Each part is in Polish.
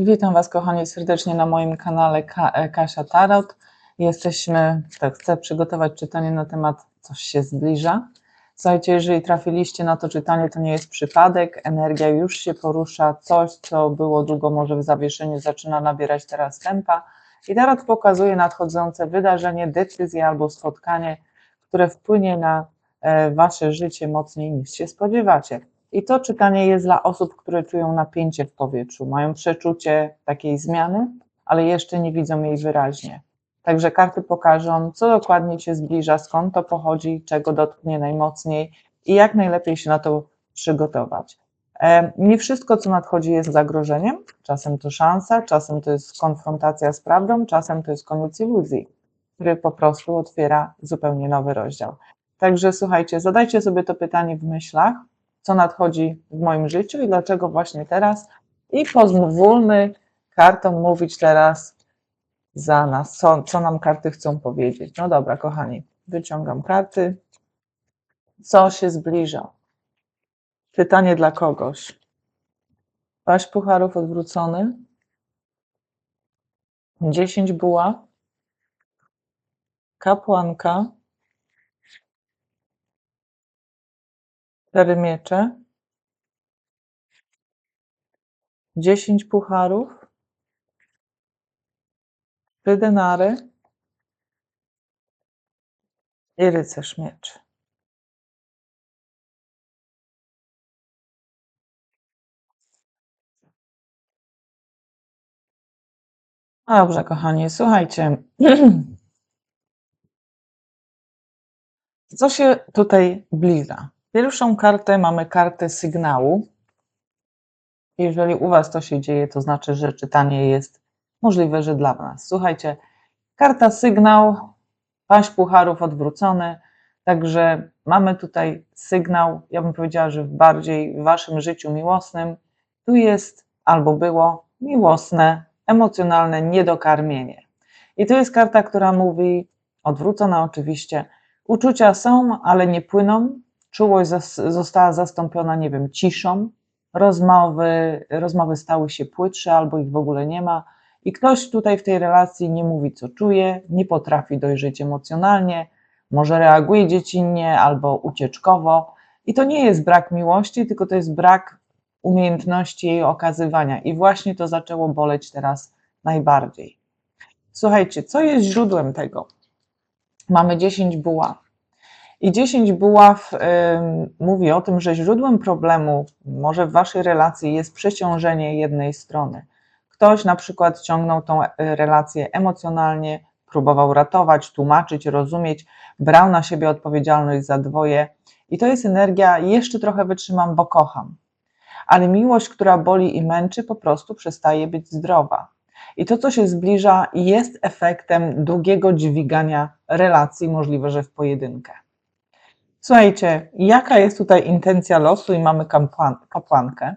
Witam Was, kochani, serdecznie na moim kanale Ka e, Kasia Tarot. Jesteśmy, tak, chcę przygotować czytanie na temat coś się zbliża. Słuchajcie, jeżeli trafiliście na to czytanie, to nie jest przypadek, energia już się porusza, coś, co było długo może w zawieszeniu, zaczyna nabierać teraz tempa. I tarot pokazuje nadchodzące wydarzenie, decyzję albo spotkanie, które wpłynie na e, Wasze życie mocniej niż się spodziewacie. I to czytanie jest dla osób, które czują napięcie w powietrzu, mają przeczucie takiej zmiany, ale jeszcze nie widzą jej wyraźnie. Także karty pokażą, co dokładnie się zbliża, skąd to pochodzi, czego dotknie najmocniej i jak najlepiej się na to przygotować. Nie wszystko, co nadchodzi, jest zagrożeniem. Czasem to szansa, czasem to jest konfrontacja z prawdą, czasem to jest koniec iluzji, który po prostu otwiera zupełnie nowy rozdział. Także słuchajcie, zadajcie sobie to pytanie w myślach, co nadchodzi w moim życiu i dlaczego właśnie teraz. I pozwólmy kartom mówić teraz za nas, co, co nam karty chcą powiedzieć. No dobra, kochani, wyciągam karty. Co się zbliża? Pytanie dla kogoś. Paść pucharów odwrócony. Dziesięć buła. Kapłanka. Cztery miecze. Dziesięć pucharów. Trzy denary. I rycerz mieczy. Dobrze, kochani, słuchajcie. Co się tutaj zbliża? Pierwszą kartę mamy kartę sygnału. Jeżeli u Was to się dzieje, to znaczy, że czytanie jest możliwe, że dla nas. Słuchajcie, karta sygnał, paść pucharów odwrócony, także mamy tutaj sygnał, ja bym powiedziała, że w bardziej Waszym życiu miłosnym, tu jest albo było miłosne, emocjonalne niedokarmienie. I to jest karta, która mówi, odwrócona oczywiście, uczucia są, ale nie płyną, czułość została zastąpiona, nie wiem, ciszą, rozmowy, rozmowy stały się płytsze albo ich w ogóle nie ma i ktoś tutaj w tej relacji nie mówi, co czuje, nie potrafi dojrzeć emocjonalnie, może reaguje dziecinnie albo ucieczkowo i to nie jest brak miłości, tylko to jest brak umiejętności jej okazywania i właśnie to zaczęło boleć teraz najbardziej. Słuchajcie, co jest źródłem tego? Mamy 10 buław. I 10 buław y, mówi o tym, że źródłem problemu może w waszej relacji jest przeciążenie jednej strony. Ktoś na przykład ciągnął tą e, relację emocjonalnie, próbował ratować, tłumaczyć, rozumieć, brał na siebie odpowiedzialność za dwoje. I to jest energia, jeszcze trochę wytrzymam, bo kocham. Ale miłość, która boli i męczy, po prostu przestaje być zdrowa. I to, co się zbliża, jest efektem długiego dźwigania relacji, możliwe, że w pojedynkę. Słuchajcie, jaka jest tutaj intencja losu i mamy kapłan, kapłankę.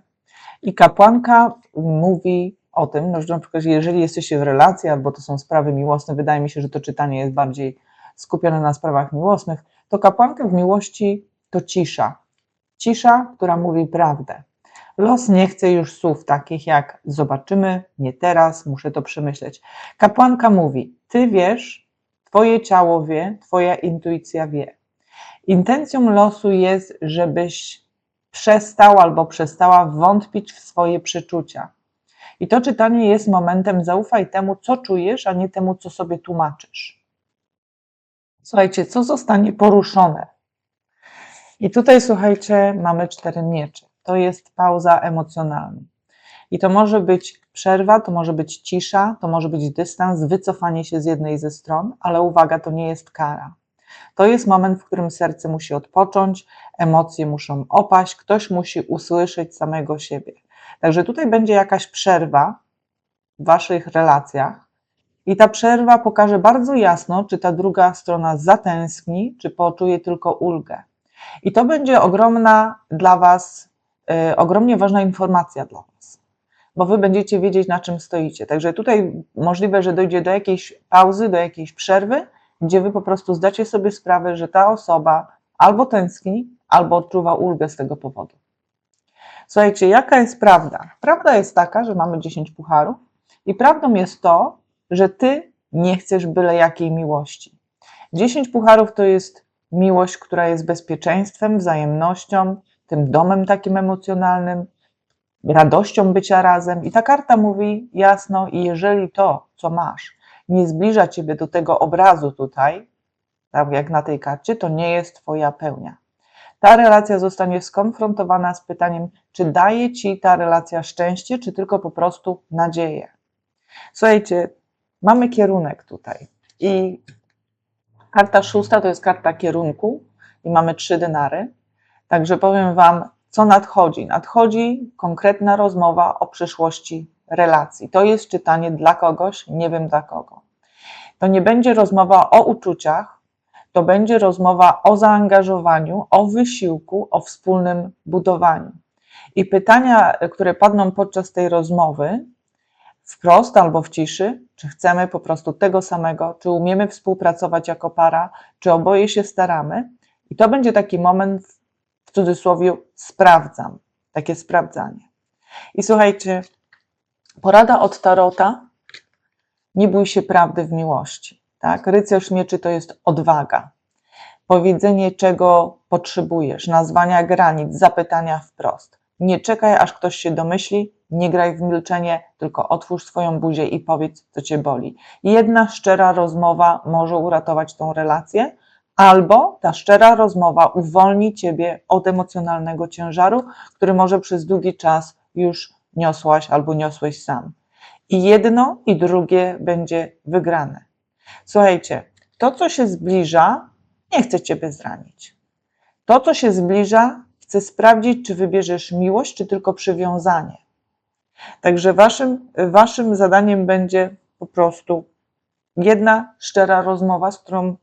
I kapłanka mówi o tym, no, że na przykład jeżeli jesteście w relacji albo to są sprawy miłosne, wydaje mi się, że to czytanie jest bardziej skupione na sprawach miłosnych, to kapłanka w miłości to cisza. Cisza, która mówi prawdę. Los nie chce już słów takich jak zobaczymy, nie teraz, muszę to przemyśleć. Kapłanka mówi: Ty wiesz, Twoje ciało wie, Twoja intuicja wie. Intencją losu jest, żebyś przestał albo przestała wątpić w swoje przeczucia. I to czytanie jest momentem zaufaj temu, co czujesz, a nie temu, co sobie tłumaczysz. Słuchajcie, co zostanie poruszone? I tutaj, słuchajcie, mamy cztery miecze. To jest pauza emocjonalna. I to może być przerwa, to może być cisza, to może być dystans, wycofanie się z jednej ze stron, ale uwaga, to nie jest kara. To jest moment, w którym serce musi odpocząć, emocje muszą opaść, ktoś musi usłyszeć samego siebie. Także tutaj będzie jakaś przerwa w waszych relacjach, i ta przerwa pokaże bardzo jasno, czy ta druga strona zatęskni, czy poczuje tylko ulgę. I to będzie ogromna dla Was, yy, ogromnie ważna informacja dla Was, bo Wy będziecie wiedzieć, na czym stoicie. Także tutaj możliwe, że dojdzie do jakiejś pauzy, do jakiejś przerwy, gdzie wy po prostu zdacie sobie sprawę, że ta osoba albo tęskni, albo odczuwa ulgę z tego powodu. Słuchajcie, jaka jest prawda? Prawda jest taka, że mamy 10 pucharów i prawdą jest to, że ty nie chcesz byle jakiej miłości. 10 pucharów to jest miłość, która jest bezpieczeństwem, wzajemnością, tym domem takim emocjonalnym, radością bycia razem. I ta karta mówi jasno, i jeżeli to, co masz, nie zbliża ciebie do tego obrazu tutaj, tak jak na tej karcie, to nie jest twoja pełnia. Ta relacja zostanie skonfrontowana z pytaniem, czy daje ci ta relacja szczęście, czy tylko po prostu nadzieję. Słuchajcie, mamy kierunek tutaj i karta szósta to jest karta kierunku i mamy trzy denary. Także powiem Wam, co nadchodzi. Nadchodzi konkretna rozmowa o przyszłości relacji. To jest czytanie dla kogoś, nie wiem dla kogo. To nie będzie rozmowa o uczuciach, to będzie rozmowa o zaangażowaniu, o wysiłku, o wspólnym budowaniu. I pytania, które padną podczas tej rozmowy, wprost albo w ciszy, czy chcemy po prostu tego samego, czy umiemy współpracować jako para, czy oboje się staramy. I to będzie taki moment, w cudzysłowie, sprawdzam, takie sprawdzanie. I słuchajcie, porada od Tarota, nie bój się prawdy w miłości. Tak? Rycerz mieczy to jest odwaga. Powiedzenie, czego potrzebujesz, nazwania granic, zapytania wprost. Nie czekaj, aż ktoś się domyśli, nie graj w milczenie, tylko otwórz swoją buzię i powiedz, co cię boli. Jedna szczera rozmowa może uratować tą relację, albo ta szczera rozmowa uwolni ciebie od emocjonalnego ciężaru, który może przez długi czas już niosłaś albo niosłeś sam. I jedno i drugie będzie wygrane. Słuchajcie, to, co się zbliża, nie chce ciebie zranić. To, co się zbliża, chce sprawdzić, czy wybierzesz miłość, czy tylko przywiązanie. Także waszym, waszym zadaniem będzie po prostu jedna szczera rozmowa, z którą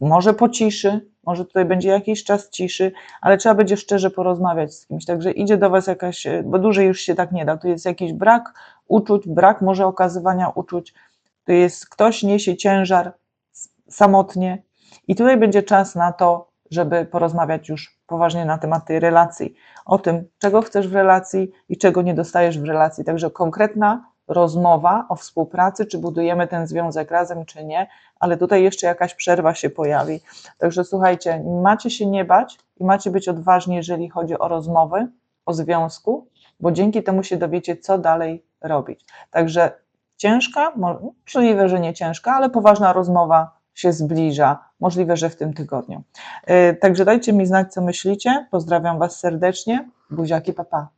może po ciszy, może tutaj będzie jakiś czas ciszy, ale trzeba będzie szczerze porozmawiać z kimś. Także idzie do was jakaś, bo dłużej już się tak nie da. Tu jest jakiś brak uczuć, brak może okazywania uczuć. Tu jest ktoś niesie ciężar samotnie i tutaj będzie czas na to, żeby porozmawiać już poważnie na temat tej relacji, o tym, czego chcesz w relacji i czego nie dostajesz w relacji. Także konkretna rozmowa o współpracy, czy budujemy ten związek razem, czy nie, ale tutaj jeszcze jakaś przerwa się pojawi. Także słuchajcie, macie się nie bać i macie być odważni, jeżeli chodzi o rozmowy o związku, bo dzięki temu się dowiecie, co dalej robić. Także ciężka, możliwe, że nie ciężka, ale poważna rozmowa się zbliża. Możliwe, że w tym tygodniu. Także dajcie mi znać, co myślicie. Pozdrawiam Was serdecznie. Buziaki, papa.